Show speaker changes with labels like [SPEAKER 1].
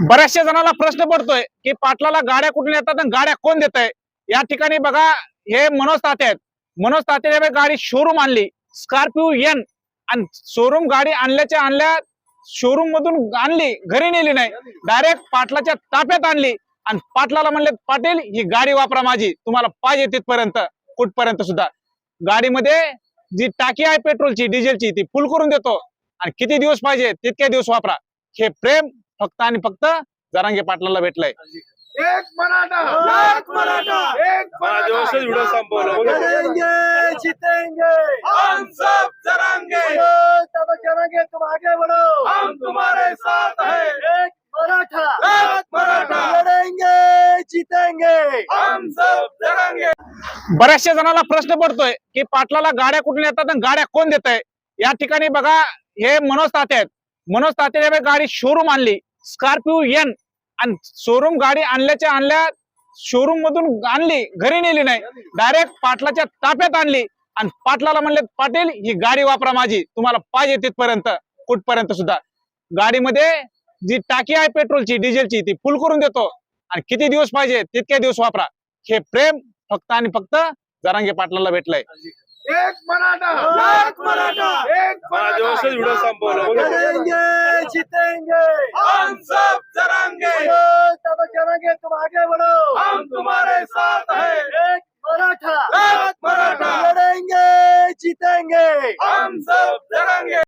[SPEAKER 1] बऱ्याचशा जणांना प्रश्न पडतोय की पाटलाला गाड्या कुठून येतात आणि गाड्या कोण देत आहे या ठिकाणी बघा हे मनोज ताते आहेत. मनोज तात्याने गाडी शोरूम आणली. स्कॉर्पिओ एन आणि शोरूम गाडी आणल्याच्या आणल्या शोरूम मधून आणली घरी नेली नाही. डायरेक्ट पाटलाच्या ताफ्यात आणली. आणि पाटलाला म्हणले पाटील ही गाडी वापरा माझी. तुम्हाला पाहिजे तिथपर्यंत कुठपर्यंत सुद्धा. गाडीमध्ये जी टाकी आहे पेट्रोलची डिझेलची ती फुल करून देतो. आणि किती दिवस पाहिजे तितके दिवस वापरा. हे प्रेम फक्त आणि फक्त जरांगे पाटलाला भेटलंय.
[SPEAKER 2] एक मराठा.
[SPEAKER 3] एक मराठा.
[SPEAKER 2] एक
[SPEAKER 4] व्हिडिओ संपवला.
[SPEAKER 3] जीतेंगे
[SPEAKER 5] हम सब जरांगे.
[SPEAKER 3] करेंगे तुम आगे बढ़ो.
[SPEAKER 5] हम तुम्हारे साथ हैं.
[SPEAKER 3] एक मराठा.
[SPEAKER 5] एक मराठा.
[SPEAKER 3] लड़ेंगे जीतेंगे.
[SPEAKER 5] हम सब जरांगे.
[SPEAKER 1] बऱ्याचशा जणांना प्रश्न पडतोय की पाटलाला गाड्या कुठून येतात आणि गाड्या कोण देत आहे या ठिकाणी बघा हे मनोज ताते आहेत. मनोज ताते ने गाडी शोरूम आणली. स्कॉर्पिओ एन आणि शोरूम गाडी आणल्याच्या आणल्या शोरूम मधून आणली घरी नेली नाही. डायरेक्ट पाटलाच्या ताफ्यात आणली. आणि पाटलाला म्हणले पाटील ही गाडी वापरा माझी. तुम्हाला पाहिजे तिथपर्यंत कुठपर्यंत सुद्धा. गाडीमध्ये जी टाकी आहे पेट्रोलची डिझेलची ती फुल करून देतो. आणि किती दिवस पाहिजे तितके दिवस वापरा. हे प्रेम फक्त आणि फक्त जरांगे पाटलाला भेटलंय.
[SPEAKER 2] एक
[SPEAKER 3] मराठा!
[SPEAKER 2] एक
[SPEAKER 4] मला जोशच व्हिडिओ संपवला
[SPEAKER 3] जीतेंगे.
[SPEAKER 5] हम सब जरांगे.
[SPEAKER 3] तब जरांगे तुम आगे बढ़ो
[SPEAKER 5] हम तुम्हारे साथ है.
[SPEAKER 3] एक मराठा.
[SPEAKER 5] एक मराठा.
[SPEAKER 3] लड़ेंगे चितेंगे
[SPEAKER 5] हम सब जरांगे.